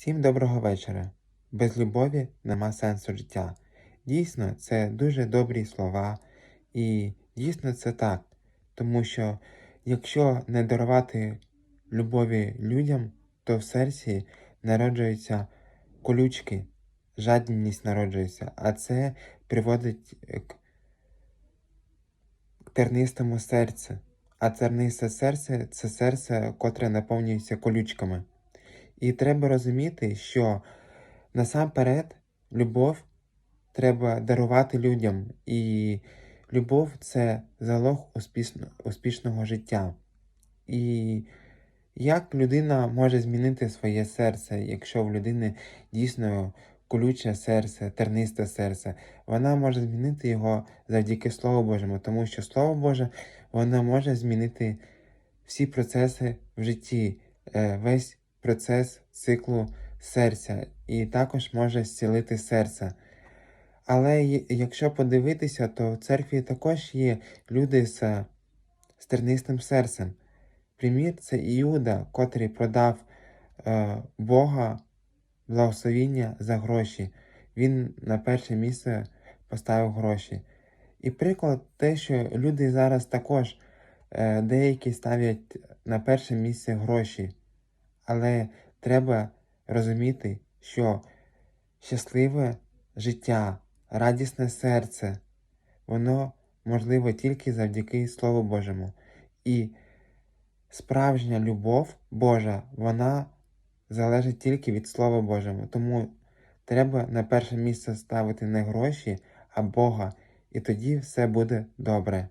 Всім доброго вечора. Без любові нема сенсу життя. Дійсно, це дуже добрі слова, і дійсно це так. Тому що якщо не дарувати любові людям, то в серці народжуються колючки, жадібність народжується, а це приводить к тернистому серцю. А тернисте серце це серце, котре наповнюється колючками. І треба розуміти, що насамперед любов треба дарувати людям. І любов це залог успішно, успішного життя. І як людина може змінити своє серце, якщо в людини дійсно колюче серце, тернисте серце, вона може змінити його завдяки Слову Божому, тому що Слово Боже воно може змінити всі процеси в житті, е, весь процес циклу серця, і також може зцілити серце. Але якщо подивитися, то в церкві також є люди з, з тернистим серцем. Примір це Іуда, котрий продав е, Бога благословіння за гроші. Він на перше місце поставив гроші. І приклад те, що люди зараз також е, деякі ставлять на перше місце гроші. Але треба розуміти, що щасливе життя, радісне серце, воно можливо тільки завдяки Слову Божому. І справжня любов Божа, вона залежить тільки від Слова Божого. Тому треба на перше місце ставити не гроші, а Бога, і тоді все буде добре.